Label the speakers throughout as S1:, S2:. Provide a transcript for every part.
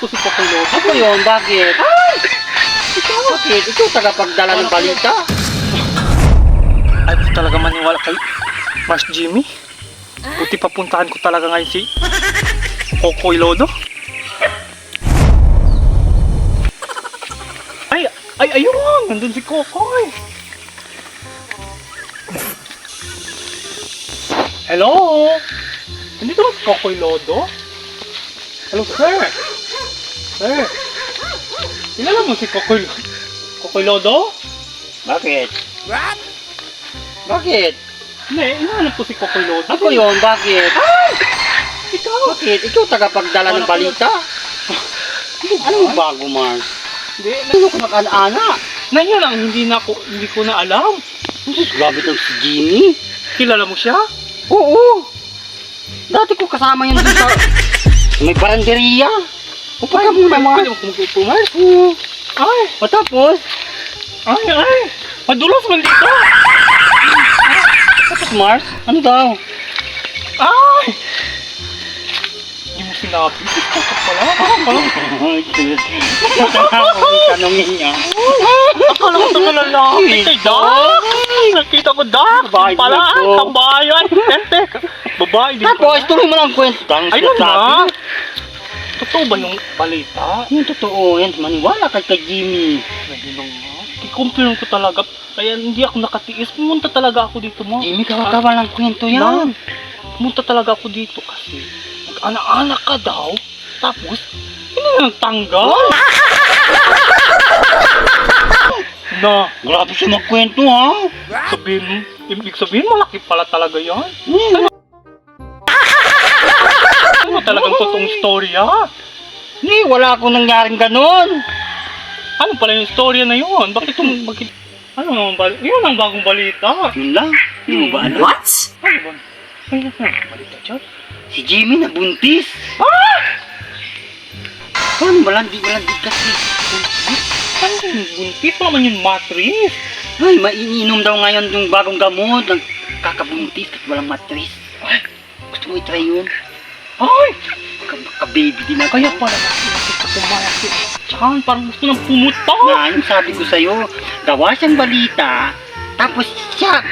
S1: Ko kung lolo.
S2: Ako yun, bakit? Ikaw? Bakit? Ikaw tagapagdala ng balita.
S1: Ay, talaga maniwala kay Mars Jimmy. Buti papuntahan ko talaga ngayon si Kokoy Lodo. Ay, ay, ayun! Nandun si Kokoy! Hello! Nandito ba si Kokoy Lodo? Hello, sir! Sir! Kilala mo si Kokoy, Kokoy Lodo?
S2: Bakit? Bakit?
S1: Hindi, inahanap ko si Kokoy Lodo.
S2: Ako yun, bakit?
S1: Ikaw!
S2: Bakit? Ikaw tagapagdala ng balita. Anong bago, Mars?
S1: Hindi,
S2: Ano ka nakalaana?
S1: na yun ang hindi na ako, hindi ko na alam.
S2: Grabe daw si Jimmy.
S1: Kilala mo siya?
S2: Oo. Dati ko kasama yun sa... May baranderiya. Upo ka muna, Mars.
S1: Pwede mo kumukupo, Mars?
S2: Oo.
S1: Ay,
S2: O tapos?
S1: ay, ay. Madulas man dito.
S2: Tapos, Mars? Ano daw?
S1: Ay! Hindi mo sinabi. Ka pala. Ako pala.
S2: Ay, sus. Tanongin niya.
S1: Akala ko sa lalaki. Kay Doc. Nakita ko Doc.
S2: Babae
S1: Pala, tambayan. Tente. Babae din
S2: Tapos, tuloy mo lang kwento.
S1: Ayun na. Totoo ba yung balita?
S2: Yung totoo, yan. Maniwala kay kay Jimmy.
S1: Nagulong nga. I-confirm ko talaga. Kaya hindi ako nakatiis. Pumunta talaga ako dito mo.
S2: Jimmy, kawa-kawa lang kwento yan.
S1: Pumunta talaga ako dito kasi nag-anak-anak ka daw. Tapos, hindi na nagtanggal. na,
S2: Grabe siya magkwento, ha?
S1: sabihin, ibig sabihin malaki pala talaga yan.
S2: Hmm.
S1: Ano talagang totoong storya?
S2: Hindi, wala akong nangyaring ganun.
S1: Ano pala yung storya na yun? Bakit yung, bakit, ano ang bal- yun ang bagong balita.
S2: Yun lang. Mo ba alam?
S3: What?
S1: Ano ba? Ano ang balita dyan?
S2: Si Jimmy nabuntis.
S1: Ah!
S2: Paano malandi, malandi kasi.
S1: Ano yung buntis? Pa naman yung matris?
S2: Ay, mainiinom daw ngayon yung bagong gamot. Ng kakabuntis at walang matris. Ay, gusto mo i-try yun?
S1: Ay!
S2: Ka-baby din ako.
S1: Kaya pala ko si Chan. Parang gusto nang pumuta.
S2: Na, yung sabi ko sa'yo, gawa siyang balita, tapos siya,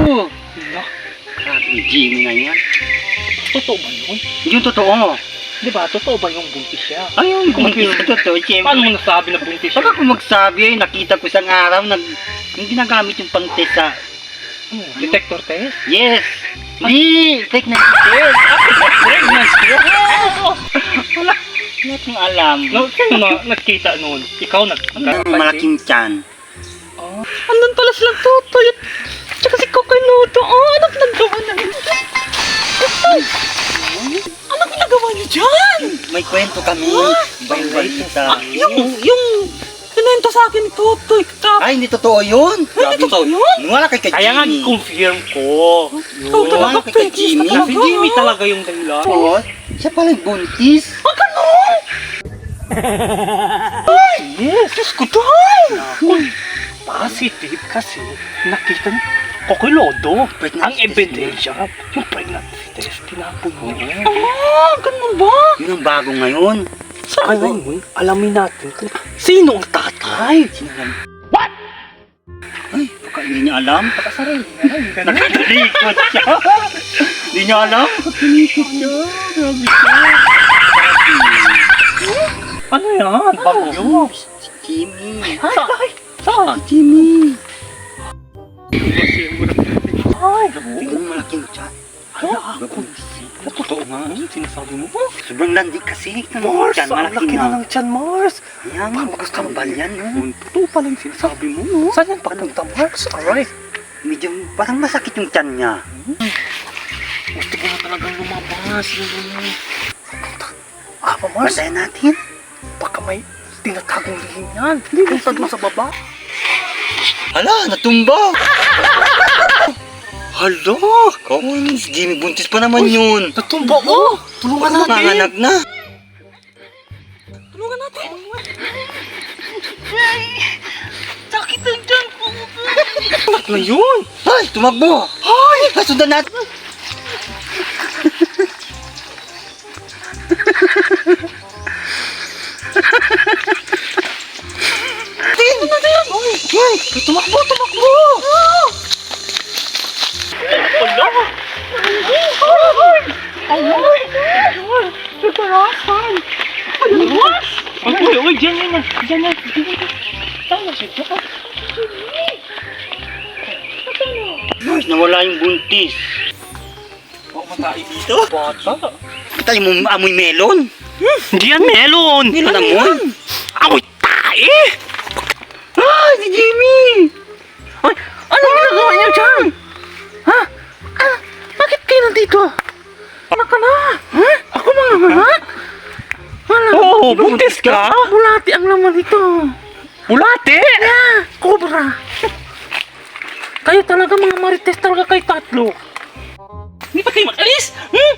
S2: Oo.
S1: Na,
S2: Grabe yung Jimmy na yan.
S1: totoo ba yun?
S2: Yung totoo.
S1: Di ba? Totoo ba yung buntis siya?
S2: Ayun,
S1: Confirm.
S2: sa totoo,
S1: Paano
S2: siyempre.
S1: mo nasabi na buntis siya?
S2: Baka kung magsabi, ay, nakita ko isang araw, nag, yung ginagamit yung pang-test sa,
S1: Ano, detector test?
S2: yes, di, pregnancy test. Pregnancy test. Wala, wala kong alam.
S1: No, sino na nagkita noon? Ikaw nag...
S2: Ang malaking tiyan.
S1: Oh. Andun pala silang tutoy at tsaka si Kokoy Nuto. Oh, ano pinagawa na Ano ginagawa niyo dyan?
S2: May kwento kami. Iba yung balita.
S3: Yung, yung, kinento sa akin ni Totoy. Kap,
S2: Ay, hindi totoo yun.
S3: Hindi totoo yun?
S2: Wala kay kay
S1: Kaya nga,
S2: Jimmy.
S1: confirm ko.
S3: ikaw talaga
S2: Wala kay Jimmy.
S3: sa
S1: Si Jimmy talaga yung dahilan.
S2: Tapos, siya pala yung buntis.
S3: Ah, ganun!
S1: Yes! Diyos ko dahil! Positive kasi nakita niya Kokoy Lodo.
S2: Pregnancy
S1: Ang
S2: test
S1: ebidensya, yung pregnancy test, tinapon mo.
S3: Ah, ganun ba?
S2: Yun ang bago ngayon.
S1: Saka ngayon, alamin natin kung sino ang tatay.
S2: What? Ay, baka hindi niya alam.
S1: Pakasarili na
S2: Nakatalikod siya. Hindi niya alam. Nakatalikod siya. Grabe siya.
S1: Ano yan? Bagyo.
S2: Si Jimmy.
S1: Sa, saan?
S2: Si Jimmy.
S1: Ay,
S2: Tingnan mo malaking tiyan.
S1: Hala,
S2: Ako.
S1: Totoo nga. Sinasabi mo?
S2: Sobrang landi kasi. Mo
S1: Mars, ang laki
S2: na.
S1: ng tiyan, Mars.
S2: Ayan, kambal yan. no?
S1: Totoo pala yung sinasabi mo, no? Saan yan papunta, Mars? Alright.
S2: Medyo parang masakit yung tiyan niya.
S1: Gusto ko na talagang lumabas. Ah, pa, Mars.
S2: Bantayan natin.
S1: Baka may tinatagong lihim yan. Hindi punta doon sa baba.
S2: Hala, natumba! Hala! Kaunins, Jimmy, buntis pa naman yun.
S1: Natumba ko! Oh! Tulungan ano natin!
S2: Nanganak na!
S3: Tulungan natin! Ay!
S1: Sakit ang dyan ko! Anak na yun!
S2: Ay, tumakbo! Ay! Kasundan natin!
S1: Tin! Ano Ay! Tumakbo! Tumakbo! Na. Dyan na. Tama siya. dyan.
S2: Mas nawala yung buntis.
S1: Huwag matay dito. Bata.
S2: Kita mo amoy melon.
S1: Hindi yan melon.
S2: Melon amoy.
S1: Amoy tae.
S2: Ah, si Jimmy!
S3: Ay, ano ginagawa niyo dyan? Ha? Ah, bakit kayo nandito? Anak ka na? Ha? Ako mga anak?
S1: Oo, oh, buntis ka?
S3: Bulati ang laman nito.
S1: Bulate?
S3: Ah, cobra. Kayo talaga mga marites talaga kayo tatlo. Hindi pa kayo makalis? Hmm?